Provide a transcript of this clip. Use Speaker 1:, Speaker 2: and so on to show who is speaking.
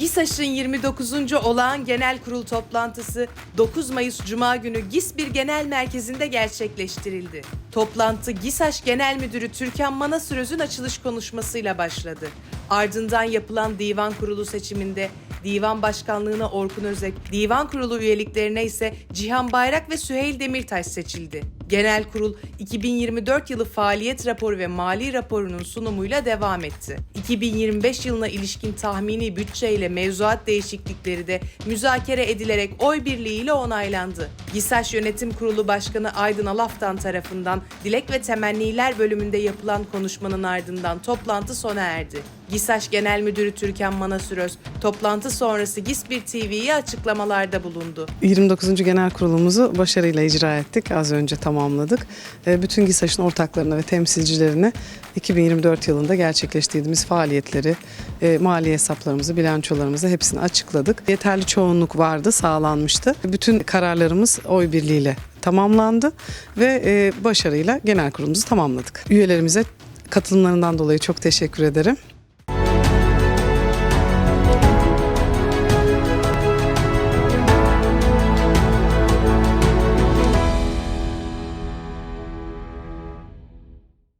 Speaker 1: GİSAŞ'ın 29. olağan genel kurul toplantısı 9 Mayıs Cuma günü GİSBİR Genel Merkezi'nde gerçekleştirildi. Toplantı GİSAŞ Genel Müdürü Türkan Manasüröz'ün açılış konuşmasıyla başladı. Ardından yapılan divan kurulu seçiminde divan başkanlığına Orkun Özek, divan kurulu üyeliklerine ise Cihan Bayrak ve Süheyl Demirtaş seçildi. Genel kurul 2024 yılı faaliyet raporu ve mali raporunun sunumuyla devam etti. 2025 yılına ilişkin tahmini bütçe ile mevzuat değişiklikleri de müzakere edilerek oy birliğiyle onaylandı. GİSAŞ Yönetim Kurulu Başkanı Aydın Alaftan tarafından dilek ve temenniler bölümünde yapılan konuşmanın ardından toplantı sona erdi. GİSAŞ Genel Müdürü Türkan Manasüröz, toplantı sonrası GİSBİR TV'ye açıklamalarda bulundu.
Speaker 2: 29. Genel Kurulumuzu başarıyla icra ettik. Az önce tamamladık. E, Bütün GİSAŞ'ın ortaklarına ve temsilcilerine 2024 yılında gerçekleştirdiğimiz faaliyetleri, e, mali hesaplarımızı, bilançolarımızı hepsini açıkladık. Yeterli çoğunluk vardı, sağlanmıştı. Bütün kararlarımız oy birliğiyle tamamlandı ve e, başarıyla genel kurulumuzu tamamladık. Üyelerimize katılımlarından dolayı çok teşekkür ederim.